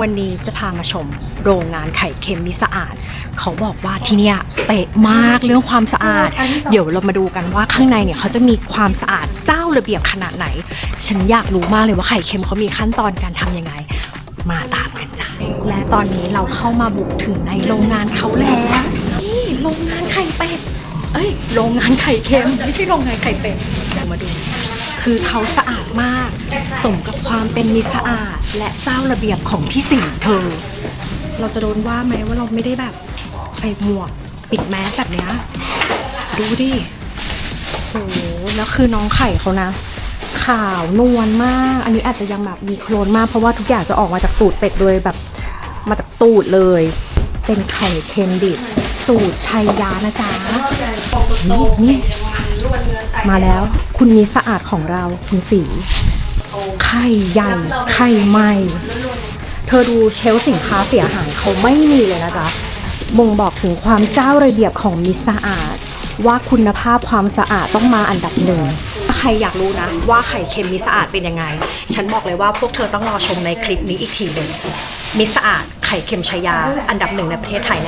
วันนี้จะพามาชมโรงงานไข่เค็มมิสะอาด เขาบอกว่าที่เนี่ยเป๊ะมากเรื่องความสะอาด เดี๋ยวเรามาดูกันว่าข้างในเนี่ยเขาจะมีความสะอาดเจ้าระเบียบขนาดไหน ฉันอยากรู้มากเลยว่าไข่เค็มเขามีขั้นตอนการทำยังไง มาตามกันจ้ะและตอนนี้เราเข้ามาบุกถึงในโรงงานเขาแล้วนี่โรงงานไข่เป็ดเอ้ยโรงงานไข่เค็มไม่ใช่โรงงานไข่เป็ดเดี๋ยวมาดู คือเขาสะอาดมาก สมกับความเป็นมิสะอาด และเจ้าระเบียบของพี่สิงห์เธอ เราจะโดนว่าไหมว่าเราไม่ได้แบบใส่หมวก ปิดแมสแบบเนี้ยดูดิโอ้โหแล้วคือน้องไข่เขานะ ขาวนวลมาก อันนี้อาจจะยังแบบมีโคลนมากเพราะว่าทุกอย่างจะออกมาจากตูดเป็ดโดยแบบมาจากตูดเลย เป็นไข่เค็มดิบสูตรชัยยานะจ๊ะนี่นี่ มาแล้ว คุณมีสะอาดของเราคุณสี ไข่ใหญ่ ไข่ใหม่ เธอดูเชลฟ์สินค้าเสียหายเขาไม่มีเลยนะจ๊ะ บ่งบอกถึงความเจ้าระเบียบของมิตรสะอาด ว่าคุณภาพความสะอาดต้องมาอันดับหนึ่งถ้าใครอยากรู้นะ ว่าไข่เค็มมิตรสะอาดเป็นยังไง ฉันบอกเลยว่าพวกเธอต้องรอชมในคลิปนี้อีกทีหนึ่งมิตรสะอาดไข่เค็มชายา อันดับหนึ่งในประเทศไทย